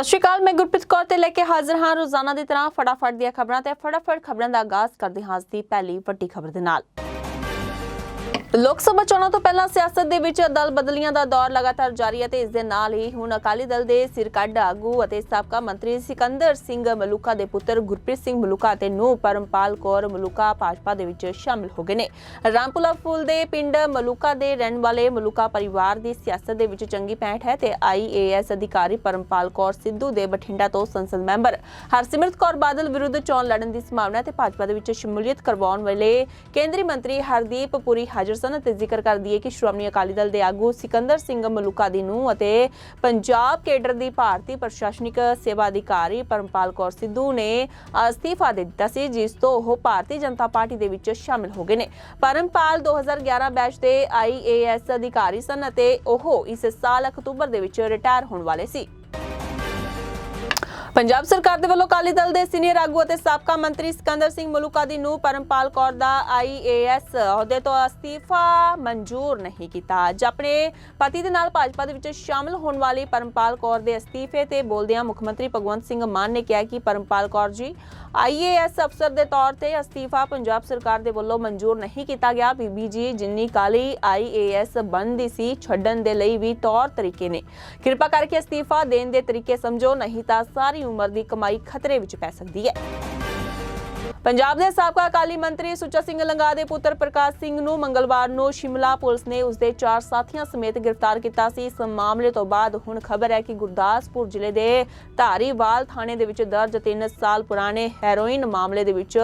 ਸਤਿ ਸ਼੍ਰੀ ਅਕਾਲ, ਮੈਂ ਗੁਰਪ੍ਰੀਤ ਕੌਰ ਤੇ ਲੈ ਕੇ ਹਾਜ਼ਰ ਹਾਂ। ਰੋਜ਼ਾਨਾ ਦੀ ਤਰ੍ਹਾਂ ਫਟਾਫਟ ਦੀਆਂ ਖਬਰਾਂ ਤੇ ਫਟਾਫਟ ਖਬਰਾਂ ਦਾ ਆਗਾਜ਼ ਕਰਦੇ ਹਾਂ ਅੱਜ ਦੀ ਪਹਿਲੀ ਵੱਡੀ ਖਬਰ ਦੇ ਨਾਲ। ਲੋਕ ਸਭਾ ਚੋਣਾਂ ਤੋਂ ਪਹਿਲਾਂ ਸਿਆਸਤ ਦੇ ਵਿੱਚ ਦਲ ਬਦਲੀਆਂ ਦਾ ਦੌਰ ਲਗਾਤਾਰ ਜਾਰੀ ਹੈ ਤੇ ਇਸ ਦੇ ਨਾਲ ਹੀ ਹੁਣ ਅਕਾਲੀ ਦਲ ਦੇ ਸਿਰਕੱਢ ਆਗੂ ਅਤੇ ਸਾਬਕਾ ਮੰਤਰੀ ਸਿਕੰਦਰ ਸਿੰਘ ਮਲੂਕਾ ਦੇ ਪੁੱਤਰ ਗੁਰਪ੍ਰੀਤ ਸਿੰਘ ਮਲੂਕਾ ਅਤੇ ਨੂੰ ਪਰਮਪਾਲ ਕੌਰ ਮਲੂਕਾ ਭਾਜਪਾ ਦੇ ਵਿੱਚ ਸ਼ਾਮਿਲ ਹੋ ਗਏ ਨੇ। ਰਾਮਪੁਲਾ ਫੂਲ ਦੇ ਪਿੰਡ ਮਲੂਕਾ ਦੇ ਰਹਿਣ ਵਾਲੇ ਮਲੂਕਾ ਪਰਿਵਾਰ ਦੀ ਸਿਆਸਤ ਦੇ ਵਿੱਚ ਚੰਗੀ ਪੈਂਠ ਹੈ ਤੇ ਆਈਏਐਸ ਅਧਿਕਾਰੀ ਪਰਮਪਾਲ ਕੌਰ ਸਿੱਧੂ ਦੇ ਬਠਿੰਡਾ ਤੋਂ ਸੰਸਦ ਮੈਂਬਰ। ਹਰਸਿਮਰਤ ਕੌਰ ਬਾਦਲ ਵਿਰੁੱਧ ਚੋਣ ਲੜਨ ਦੀ ਸੰਭਾਵਨਾ ਹੈ ਤੇ ਭਾਜਪਾ ਦੇ ਵਿੱਚ ਸ਼ਮੂਲੀਅਤ ਕਰਵਾਉਣ ਵਾਲੇ ਕੇਂਦਰੀ ਮੰਤਰੀ ਹਰਦੀਪ ਪੁਰੀ ਹਾਜ਼ਰ ਸਨ ਤੇ ਜ਼ਿਕਰ ਕਰ ਦਈਏ ਕਿ ਸ਼੍ਰੋਮਣੀ ਅਕਾਲੀ ਦਲ ਦੇ ਆਗੂ ਸਿਕੰਦਰ ਸਿੰਘ ਮਲੂਕਾ ਦੀ ਨੂੰ ਅਤੇ ਪੰਜਾਬ ਕੇਡਰ ਦੀ ਭਾਰਤੀ ਪ੍ਰਸ਼ਾਸਨਿਕ ਸੇਵਾ ਅਧਿਕਾਰੀ ਪਰਮਪਾਲ ਕੌਰ ਸਿੱਧੂ ਨੇ ਅਸਤੀਫਾ ਦੇ ਦਿੱਤਾ ਸੀ, ਜਿਸ ਤੋਂ ਉਹ ਭਾਰਤੀ ਜਨਤਾ ਪਾਰਟੀ ਦੇ ਵਿੱਚ ਸ਼ਾਮਿਲ ਹੋ ਗਏ ਨੇ। ਪਰਮਪਾਲ 2011 ਬੈਚ ਦੇ ਆਈਏਐਸ ਅਧਿਕਾਰੀ ਸਨ ਅਤੇ ਉਹ ਇਸ ਸਾਲ ਅਕਤੂਬਰ ਦੇ ਵਿੱਚ ਰਿਟਾਇਰ ਹੋਣ ਵਾਲੇ ਸੀ। ਪੰਜਾਬ ਸਰਕਾਰ ਦੇ ਵੱਲੋਂ ਅਕਾਲੀ ਦਲ ਦੇ ਸੀਨੀਅਰ ਆਗੂ ਅਤੇ ਸਾਬਕਾ ਮੰਤਰੀ ਸਿਕੰਦਰ ਸਿੰਘ ਮਲੂਕਾ ਦੀ ਨੂੰ ਪਰਮਪਾਲ ਕੌਰ ਦਾ ਆਈਏਐਸ ਅਹੁਦੇ ਤੋਂ ਅਸਤੀਫਾ ਮਨਜ਼ੂਰ ਨਹੀਂ ਕੀਤਾ। ਅੱਜ ਆਪਣੇ ਪਤੀ ਦੇ ਨਾਲ ਭਾਜਪਾ ਦੇ ਵਿੱਚ ਸ਼ਾਮਲ ਹੋਣ ਵਾਲੀ ਪਰਮਪਾਲ ਕੌਰ ਦੇ ਅਸਤੀਫੇ ਤੇ ਬੋਲਦਿਆਂ ਮੁੱਖ ਮੰਤਰੀ ਭਗਵੰਤ ਸਿੰਘ ਮਾਨ ਨੇ ਕਿਹਾ ਕਿ ਪਰਮਪਾਲ ਕੌਰ ਜੀ ਆਈਏਐਸ ਅਫਸਰ ਦੇ ਤੌਰ ਤੇ ਅਸਤੀਫਾ ਪੰਜਾਬ ਸਰਕਾਰ ਦੇ ਵੱਲੋਂ ਮਨਜ਼ੂਰ ਨਹੀਂ ਕੀਤਾ ਗਿਆ। ਬੀਬੀ ਜੀ, ਜਿੰਨੀ ਕਾਲੀ ਆਈਏਐਸ ਬਣਦੀ ਸੀ, ਛੱਡਣ ਦੇ ਲਈ ਵੀ ਤੌਰ ਤਰੀਕੇ ਨੇ। ਕਿਰਪਾ ਕਰਕੇ ਅਸਤੀਫਾ ਦੇਣ ਦੇ ਤਰੀਕੇ ਸਮਝੋ, ਨਹੀਂ ਤਾਂ ਸਾਰੀ ਉਮਰ ਦੀ ਕਮਾਈ ਖਤਰੇ ਵਿੱਚ ਪੈ ਸਕਦੀ ਹੈ। ਪੰਜਾਬ ਦੇ ਸਾਬਕਾ ਅਕਾਲੀ ਮੰਤਰੀ ਸੁੱਚਾ ਸਿੰਘ ਲੰਗਾ ਦੇ ਪੁੱਤਰ ਪ੍ਰਕਾਸ਼ ਸਿੰਘ ਨੂੰ ਮੰਗਲਵਾਰ ਨੂੰ ਸ਼ਿਮਲਾ ਪੁਲਿਸ ਨੇ ਉਸਦੇ ਚਾਰ ਸਾਥੀਆਂ ਸਮੇਤ ਗ੍ਰਿਫਤਾਰ ਕੀਤਾ ਸੀ। ਇਸ ਮਾਮਲੇ ਤੋਂ ਬਾਅਦ ਹੁਣ ਖਬਰ ਹੈ ਕਿ ਗੁਰਦਾਸਪੁਰ ਜ਼ਿਲ੍ਹੇ ਦੇ ਧਾਰੀਵਾਲ ਥਾਣੇ ਦੇ ਵਿੱਚ ਦਰਜ 3 ਸਾਲ ਪੁਰਾਣੇ ਹੈਰੋਇਨ ਮਾਮਲੇ ਦੇ ਵਿੱਚ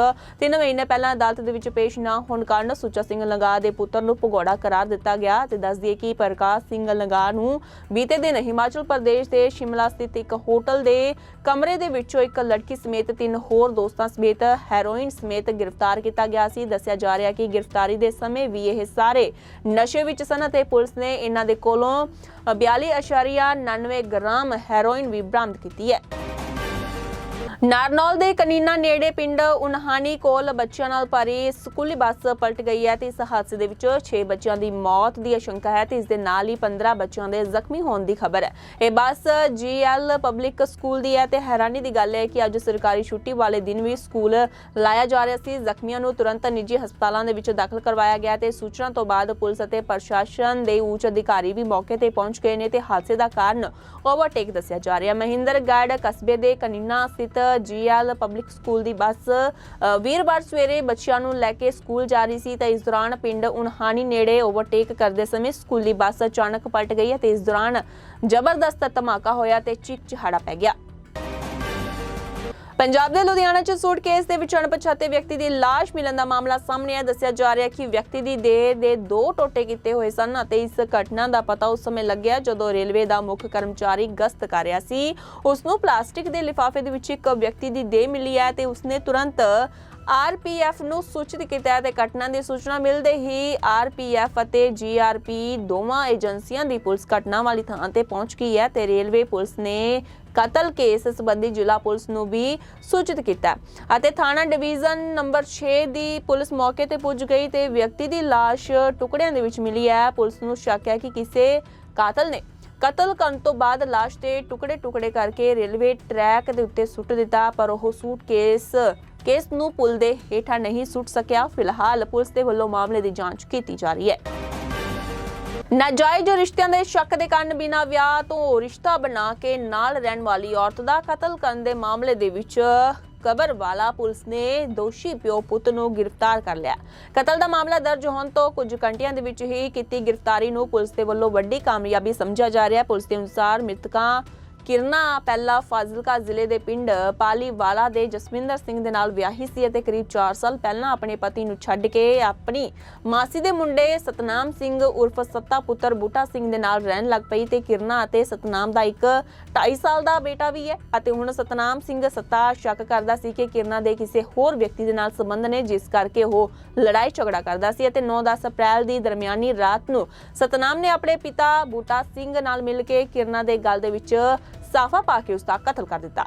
3 ਮਹੀਨੇ ਪਹਿਲਾਂ ਅਦਾਲਤ ਦੇ ਵਿੱਚ ਪੇਸ਼ ਨਾ ਹੋਣ ਕਾਰਨ ਸੁੱਚਾ ਸਿੰਘ ਲੰਗਾ ਦੇ ਪੁੱਤਰ ਨੂੰ ਭਗੌੜਾ ਕਰਾਰ ਦਿੱਤਾ ਗਿਆ ਤੇ ਦੱਸ ਦਈਏ ਕਿ ਪ੍ਰਕਾਸ਼ ਸਿੰਘ ਲੰਗਾ ਨੂੰ ਬੀਤੇ ਦਿਨ ਹਿਮਾਚਲ ਪ੍ਰਦੇਸ਼ ਦੇ ਸ਼ਿਮਲਾ ਸਥਿਤ ਇੱਕ ਹੋਟਲ ਦੇ ਕਮਰੇ ਦੇ ਵਿੱਚੋਂ ਇੱਕ ਲੜਕੀ ਸਮੇਤ ਤਿੰਨ ਹੋਰ ਦੋਸਤਾਂ ਸਮੇਤ ਹੈਰੋਇਨ ਸਮੇਤ ਗ੍ਰਿਫਤਾਰ ਕੀਤਾ ਗਿਆ ਸੀ। ਦੱਸਿਆ ਜਾ ਰਿਹਾ ਕਿ ਗ੍ਰਿਫਤਾਰੀ ਦੇ ਸਮੇਂ ਵੀ ਇਹ ਸਾਰੇ ਨਸ਼ੇ ਵਿੱਚ ਸਨ ਅਤੇ ਪੁਲਿਸ ਨੇ ਇਹਨਾਂ ਦੇ ਕੋਲੋਂ 42.99 ਗ੍ਰਾਮ ਹੈਰੋਇਨ ਵੀ ਬਰਾਮਦ ਕੀਤੀ ਹੈ। ਨਾਰਨੌਲ ਦੇ ਕਨੀਨਾ ਨੇੜੇ ਪਿੰਡ ਉਨਹਾਨੀ ਕੋਲ ਬੱਚਿਆਂ ਨਾਲ ਭਰੀ ਸਕੂਲੀ ਬੱਸ ਪਲਟ ਗਈ ਹੈ ਤੇ ਇਸ ਹਾਦਸੇ ਦੇ ਵਿੱਚ 6 ਬੱਚਿਆਂ ਦੀ ਮੌਤ ਦੀ ਆਸ਼ੰਕਾ ਹੈ ਤੇ ਇਸ ਦੇ ਨਾਲ ਹੀ 15 ਬੱਚਿਆਂ ਦੇ ਜ਼ਖਮੀ ਹੋਣ ਦੀ ਖਬਰ ਹੈ। ਇਹ ਬੱਸ ਜੀਐਲ ਪਬਲਿਕ ਸਕੂਲ ਦੀ ਹੈ ਤੇ ਹੈਰਾਨੀ ਦੀ ਗੱਲ ਹੈ ਕਿ ਅੱਜ ਸਰਕਾਰੀ ਛੁੱਟੀ ਵਾਲੇ ਦਿਨ ਵੀ ਸਕੂਲ ਲਾਇਆ ਜਾ ਰਿਹਾ ਸੀ। ਜ਼ਖਮੀਆਂ ਨੂੰ ਤੁਰੰਤ ਨਿੱਜੀ ਹਸਪਤਾਲਾਂ ਦੇ ਵਿੱਚ ਦਾਖਲ ਕਰਵਾਇਆ ਗਿਆ ਤੇ ਸੂਚਨਾ ਤੋਂ ਬਾਅਦ ਪੁਲਿਸ ਅਤੇ ਪ੍ਰਸ਼ਾਸਨ ਦੇ ਉੱਚ ਅਧਿਕਾਰੀ ਵੀ ਮੌਕੇ ਤੇ ਪਹੁੰਚ ਗਏ ਨੇ ਤੇ ਹਾਦਸੇ ਦਾ ਕਾਰਨ ਓਵਰਟੇਕ ਦੱਸਿਆ ਜਾ ਰਿਹਾ ਮਹਿੰਦਰਗੜ੍ਹ ਕਸਬੇ ਦੇ ਕਨੀਨਾ ਸਥਿਤ ਜੀਐਲ ਪਬਲਿਕ ਸਕੂਲ ਦੀ ਬੱਸ ਵੀਰਵਾਰ ਸਵੇਰੇ ਬੱਚਿਆਂ ਨੂੰ ਲੈ ਕੇ ਸਕੂਲ ਜਾ ਰਹੀ ਸੀ ਤਾਂ ਇਸ ਦੌਰਾਨ ਪਿੰਡ ਉਨਹਾਨੀ ਨੇੜੇ ਓਵਰਟੇਕ ਕਰਦੇ ਸਮੇਂ ਸਕੂਲੀ ਬੱਸ ਅਚਾਨਕ ਪਲਟ ਗਈ ਤੇ ਇਸ ਦੌਰਾਨ ਜ਼ਬਰਦਸਤ ਧਮਾਕਾ ਹੋਇਆ ਤੇ ਚੀਕ ਚਿਹਾੜਾ ਪੈ ਗਿਆ। ਪੰਜਾਬ ਦੇ ਲੁਧਿਆਣਾ 'ਚ ਸੂਟਕੇਸ ਦੇ ਵਿੱਚ ਅਣਪਛਾਤੇ ਵਿਅਕਤੀ ਦੀ ਲਾਸ਼ ਮਿਲਣ ਦਾ ਮਾਮਲਾ ਸਾਹਮਣੇ ਆਇਆ। ਦੱਸਿਆ ਜਾ ਰਿਹਾ ਕਿ ਵਿਅਕਤੀ ਦੀ ਦੇਹ ਦੇ ਦੋ ਟੋਟੇ ਕੀਤੇ ਹੋਏ ਸਨ ਅਤੇ ਇਸ ਘਟਨਾ ਦਾ ਪਤਾ ਉਸ ਸਮੇਂ ਲੱਗਿਆ ਜਦੋਂ ਰੇਲਵੇ ਦਾ ਮੁੱਖ ਕਰਮਚਾਰੀ ਗਸ਼ਤ ਕਰ ਰਿਹਾ ਸੀ। ਉਸ ਨੂੰ ਪਲਾਸਟਿਕ ਦੇ ਲਿਫਾਫੇ ਦੇ ਵਿੱਚ ਇੱਕ ਵਿਅਕਤੀ ਦੀ ਦੇਹ ਮਿਲੀ ਹੈ ਤੇ ਉਸਨੇ ਤੁਰੰਤ ਆਰਪੀਐਫ ਨੂੰ ਸੂਚਿਤ ਕੀਤਾ ਹੈ ਤੇ ਘਟਨਾ ਦੀ ਸੂਚਨਾ ਮਿਲਦੇ ਹੀ ਆਰਪੀਐਫ ਅਤੇ ਜੀਆਰਪੀ ਦੋਵਾਂ ਏਜੰਸੀਆਂ ਦੀ ਪੁਲਿਸ ਘਟਨਾ ਵਾਲੀ ਥਾਂ ਤੇ ਪਹੁੰਚ ਗਈ ਹੈ ਤੇ ਰੇਲਵੇ ਪੁਲਿਸ ਨੇ ਕਤਲ ਕੇਸ ਸੰਬੰਧੀ ਜ਼ਿਲ੍ਹਾ ਪੁਲਿਸ ਨੂੰ ਵੀ ਸੂਚਿਤ ਕੀਤਾ ਅਤੇ ਥਾਣਾ ਡਿਵੀਜ਼ਨ ਨੰਬਰ 6 ਦੀ ਪੁਲਿਸ ਮੌਕੇ ਤੇ ਪੁੱਜ ਗਈ ਤੇ ਵਿਅਕਤੀ ਦੀ ਲਾਸ਼ ਟੁਕੜਿਆਂ ਦੇ ਵਿੱਚ ਮਿਲੀ ਹੈ। ਪੁਲਿਸ ਨੂੰ ਸ਼ੱਕ ਹੈ ਕਿ ਕਿਸੇ ਕਾਤਲ ਨੇ ਕਤਲ ਕਰਨ ਤੋਂ ਬਾਅਦ ਲਾਸ਼ ਦੇ ਟੁਕੜੇ-ਟੁਕੜੇ ਕਰਕੇ ਰੇਲਵੇ ਟਰੈਕ ਦੇ ਉੱਤੇ ਸੁੱਟ ਦਿੱਤਾ, ਪਰ ਉਹ ਸੂਟਕੇਸ ਕੇਸ ਨੂੰ ਪੁਲ ਦੇ ਹੇਠਾਂ ਨਹੀਂ ਸੁੱਟ ਸਕਿਆ। ਫਿਲਹਾਲ ਪੁਲਿਸ ਦੇ ਵੱਲੋਂ ਮਾਮਲੇ ਦੀ ਜਾਂਚ ਕੀਤੀ ਜਾ ਰਹੀ ਹੈ। ਨਾਜਾਇਜ਼ ਰਿਸ਼ਤਿਆਂ ਦੇ ਸ਼ੱਕ ਦੇ ਕਾਰਨ ਬਿਨਾਂ ਵਿਆਹ ਤੋਂ ਰਿਸ਼ਤਾ ਬਣਾ ਕੇ ਨਾਲ ਰਹਿਣ ਵਾਲੀ ਔਰਤ ਦਾ ਕਤਲ ਕਰਨ ਦੇ ਮਾਮਲੇ ਦੇ ਵਿੱਚ ਕਬਰਵਾਲਾ ਪੁਲਿਸ ਨੇ ਦੋਸ਼ੀ ਪਿਓ ਪੁੱਤ ਨੂੰ ਗ੍ਰਿਫਤਾਰ ਕਰ ਲਿਆ। ਕਤਲ ਦਾ ਮਾਮਲਾ ਦਰਜ ਹੋਣ ਤੋਂ ਕੁਝ ਘੰਟਿਆਂ ਦੇ ਵਿੱਚ ਹੀ ਕੀਤੀ ਗ੍ਰਿਫਤਾਰੀ ਨੂੰ ਪੁਲਿਸ ਦੇ ਵੱਲੋਂ ਵੱਡੀ ਕਾਮਯਾਬੀ ਸਮਝਿਆ ਜਾ ਰਿਹਾ। ਹੈ ਪੁਲਿਸ ਦੇ ਅਨੁਸਾਰ ਮ੍ਰਿਤਕਾਂ ਕਿਰਨਾ ਪਹਿਲਾ ਫਾਜ਼ਿਲਕਾ ਜ਼ਿਲ੍ਹੇ ਦੇ ਪਿੰਡ ਪਾਲੀਵਾਲਾ ਦੇ ਜਸਵਿੰਦਰ ਸਿੰਘ ਦੇ ਨਾਲ ਵਿਆਹੀ ਸੀ ਅਤੇ ਕਰੀਬ 4 ਸਾਲ ਪਹਿਲਾਂ ਆਪਣੇ ਪਤੀ ਨੂੰ ਛੱਡ ਕੇ ਆਪਣੀ ਮਾਸੀ ਦੇ ਮੁੰਡੇ ਸਤਨਾਮ ਸਿੰਘ ਉਰਫ ਸੱਤਾ ਪੁੱਤਰ ਬੂਟਾ ਸਿੰਘ ਦੇ ਨਾਲ ਰਹਿਣ ਲੱਗ ਪਈ ਤੇ ਕਿਰਨਾ ਅਤੇ ਸਤਨਾਮ ਦਾ ਇੱਕ 2.5 ਸਾਲ ਦਾ ਬੇਟਾ ਵੀ ਹੈ ਅਤੇ ਹੁਣ ਸਤਨਾਮ ਸਿੰਘ ਸੱਤਾ ਸ਼ੱਕ ਕਰਦਾ ਸੀ ਕਿ ਕਿਰਨਾ ਦੇ ਕਿਸੇ ਹੋਰ ਵਿਅਕਤੀ ਦੇ ਨਾਲ ਸੰਬੰਧ ਨੇ, ਜਿਸ ਕਰਕੇ ਉਹ ਲੜਾਈ ਝਗੜਾ ਕਰਦਾ ਸੀ ਅਤੇ 9-10 ਅਪ੍ਰੈਲ ਦੀ ਦਰਮਿਆਨੀ ਰਾਤ ਨੂੰ ਸਤਨਾਮ ਨੇ ਆਪਣੇ ਪਿਤਾ ਬੂਟਾ ਸਿੰਘ ਨਾਲ ਮਿਲ ਕੇ ਕਿਰਨਾ ਦੇ ਗਲ ਦੇ ਵਿੱਚ ਸਾਫਾ ਪਾ ਕੇ ਉਸ ਦਾ ਕਤਲ ਕਰ ਦਿੱਤਾ।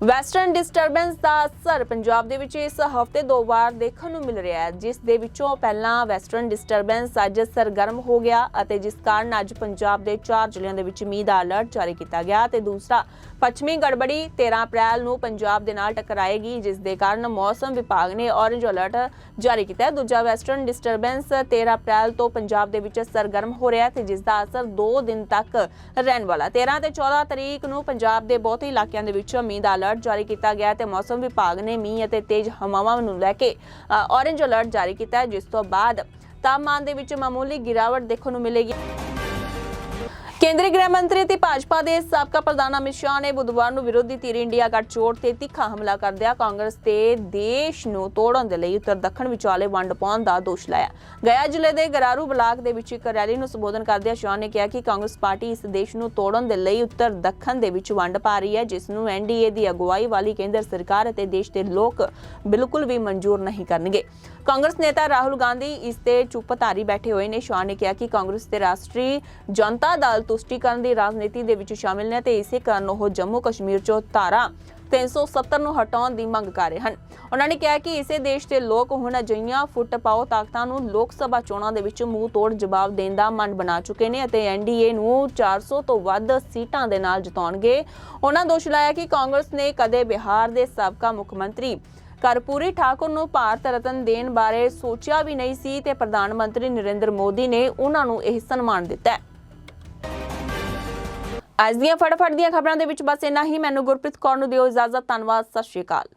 ਵੈਸਟਰਨ ਡਿਸਟਰਬੈਂਸ ਦਾ ਅਸਰ ਪੰਜਾਬ ਦੇ ਵਿੱਚ ਇਸ ਹਫ਼ਤੇ ਦੋ ਵਾਰ ਦੇਖਣ ਨੂੰ ਮਿਲ ਰਿਹਾ ਹੈ, ਜਿਸ ਦੇ ਵਿੱਚੋਂ ਪਹਿਲਾਂ ਵੈਸਟਰਨ ਡਿਸਟਰਬੈਂਸ ਅੱਜ ਸਰਗਰਮ ਹੋ ਗਿਆ ਅਤੇ ਜਿਸ ਕਾਰਨ ਅੱਜ ਪੰਜਾਬ ਦੇ ਚਾਰ ਜ਼ਿਲ੍ਹਿਆਂ ਦੇ ਵਿੱਚ ਮੀਂਹ ਦਾ ਅਲਰਟ ਜਾਰੀ ਕੀਤਾ ਗਿਆ ਤੇ ਦੂਸਰਾ ਪੱਛਮੀ ਗੜਬੜੀ 13 ਅਪ੍ਰੈਲ ਨੂੰ ਪੰਜਾਬ ਦੇ ਨਾਲ ਟਕਰਾਏਗੀ, ਜਿਸ ਦੇ ਕਾਰਨ ਮੌਸਮ ਵਿਭਾਗ ਨੇ ਔਰੇਂਜ ਅਲਰਟ ਜਾਰੀ ਕੀਤਾ ਹੈ। ਦੂਜਾ ਵੈਸਟਰਨ ਡਿਸਟਰਬੈਂਸ 13 ਅਪ੍ਰੈਲ ਤੋਂ ਪੰਜਾਬ ਦੇ ਵਿੱਚ ਸਰਗਰਮ ਹੋ ਰਿਹਾ ਹੈ ਤੇ ਜਿਸ ਦਾ ਅਸਰ 2 ਦਿਨ ਤੱਕ ਰਹਿਣ ਵਾਲਾ 13 ਤੇ 14 ਤਰੀਕ ਨੂੰ ਪੰਜਾਬ ਦੇ ਬਹੁਤੇ ਇਲਾਕਿਆਂ ਦੇ ਵਿੱਚ ਮੀਂਹ ਦਾ ਅਲਰਟ ਜਾਰੀ ਕੀਤਾ ਗਿਆ ਤੇ ਮੌਸਮ ਵਿਭਾਗ ਨੇ ਮੀਂਹ ਅਤੇ ਤੇਜ਼ ਹਵਾਵਾਂ ਨੂੰ ਲੈ ਕੇ ਔਰੇਂਜ ਅਲਰਟ ਜਾਰੀ ਕੀਤਾ ਜਿਸ ਤੋਂ ਬਾਅਦ ਤਾਪਮਾਨ ਦੇ ਵਿੱਚ ਮਾਮੂਲੀ ਗਿਰਾਵਟ ਦੇਖਣ ਨੂੰ ਮਿਲੇਗੀ। ਕੇਂਦਰੀ ਗ੍ਰਹਿ ਮੰਤਰੀ ਅਤੇ ਭਾਜਪਾ ਦੇ ਸਾਬਕਾ ਪ੍ਰਧਾਨ ਅਮਿਤ ਸ਼ਾਹ ਨੇ ਬੁੱਧਵਾਰ ਨੂੰ ਵਿਰੋਧੀ ਧਿਰ ਇੰਡੀਆ ਗੱਠਜੋੜ ਤੇ ਤਿੱਖਾ ਹਮਲਾ ਕਰਦਿਆਂ ਕਾਂਗਰਸ ਤੇ ਦੇਸ਼ ਨੂੰ ਤੋੜਨ ਦੇ ਲਈ ਉੱਤਰ ਦੱਖਣ ਵਿਚਾਲੇ ਵੰਡ ਪਾਉਣ ਦਾ ਦੋਸ਼ ਲਾਇਆ। ਗਿਆ ਜ਼ਿਲ੍ਹੇ ਦੇ ਗਰਾਰੂ ਬਲਾਕ ਦੇ ਵਿੱਚ ਇੱਕ ਰੈਲੀ ਨੂੰ ਸੰਬੋਧਨ ਕਰਦਿਆਂ ਸ਼ਾਹ ਨੇ ਕਿਹਾ ਕਿ ਕਾਂਗਰਸ ਪਾਰਟੀ ਇਸ ਦੇਸ਼ ਨੂੰ ਤੋੜਨ ਦੇ ਲਈ ਉੱਤਰ ਦੱਖਣ ਦੇ ਵਿੱਚ ਵੰਡ ਪਾ ਰਹੀ ਹੈ, ਜਿਸ ਨੂੰ ਐਨਡੀਏ ਦੀ ਅਗਵਾਈ ਵਾਲੀ ਕੇਂਦਰ ਸਰਕਾਰ ਅਤੇ ਦੇਸ਼ ਦੇ ਲੋਕ ਬਿਲਕੁਲ ਵੀ ਮਨਜ਼ੂਰ ਨਹੀਂ ਕਰਨਗੇ। ਕਾਂਗਰਸ ਨੇਤਾ ਰਾਹੁਲ ਗਾਂਧੀ ਇਸ ਤੇ ਚੁੱਪ ਧਾਰੀ ਬੈਠੇ ਹੋਏ ਨੇ। ਸ਼ਾਹ ਨੇ ਕਿਹਾ ਕਿ ਕਾਂਗਰਸ ਤੇ ਰਾਸ਼ਟਰੀ ਜਨਤਾ ਦਲ ਤੁਸ਼ਟੀਕਰਨ ਦੀ ਰਾਜਨੀਤੀ ਦੇ ਵਿੱਚ ਸ਼ਾਮਿਲ ਨੇ ਤੇ ਇਸੇ ਕਾਰਨ ਉਹ ਜੰਮੂ ਕਸ਼ਮੀਰ ਚੋਂ ਧਾਰਾ 370 ਨੂੰ ਹਟਾਉਣ ਦੀ ਮੰਗ ਕਰ ਰਹੇ ਹਨ। ਉਹਨਾਂ ਨੇ ਕਿਹਾ ਕਿ ਇਸੇ ਦੇਸ਼ ਦੇ ਲੋਕ ਹੁਣ ਅਜਿਹੀਆਂ ਫੁੱਟ ਪਾਓ ਤਾਕਤਾਂ ਨੂੰ ਲੋਕ ਸਭਾ ਚੋਣਾਂ ਦੇ ਵਿੱਚ ਮੂੰਹ ਤੋੜ ਜਵਾਬ ਦੇਣ ਦਾ ਮਨ ਬਣਾ ਚੁੱਕੇ ਨੇ ਅਤੇ ਐਨਡੀਏ ਨੂੰ 400 ਤੋਂ ਵੱਧ ਸੀਟਾਂ ਦੇ ਨਾਲ ਜਿਤਾਉਣਗੇ। ਉਹਨਾਂ ਦੋਸ਼ ਲਾਇਆ ਕਿ ਕਾਂਗਰਸ ਨੇ ਕਦੇ ਬਿਹਾਰ ਦੇ ਸਾਬਕਾ ਮੁੱਖ ਮੰਤਰੀ ਕਰਪੂਰੀ ਠਾਕੁਰ ਨੂੰ ਭਾਰਤ ਰਤਨ ਦੇਣ ਬਾਰੇ ਸੋਚਿਆ ਵੀ ਨਹੀਂ ਸੀ ਤੇ ਪ੍ਰਧਾਨ ਮੰਤਰੀ ਨਰਿੰਦਰ ਮੋਦੀ ਨੇ ਉਹਨਾਂ ਨੂੰ ਇਹ ਸਨਮਾਨ ਦਿੱਤਾ ਹੈ। ਅੱਜ ਦੀਆਂ ਫਟਾਫਟ ਦੀਆਂ ਖਬਰਾਂ ਦੇ ਵਿੱਚ ਬਸ ਇੰਨਾ ਹੀ। ਮੈਨੂੰ ਗੁਰਪ੍ਰੀਤ ਕੌਰ ਨੂੰ ਦਿਓ ਇਜਾਜ਼ਤ। ਧੰਨਵਾਦ। ਸਤਿ ਸ਼੍ਰੀ ਅਕਾਲ।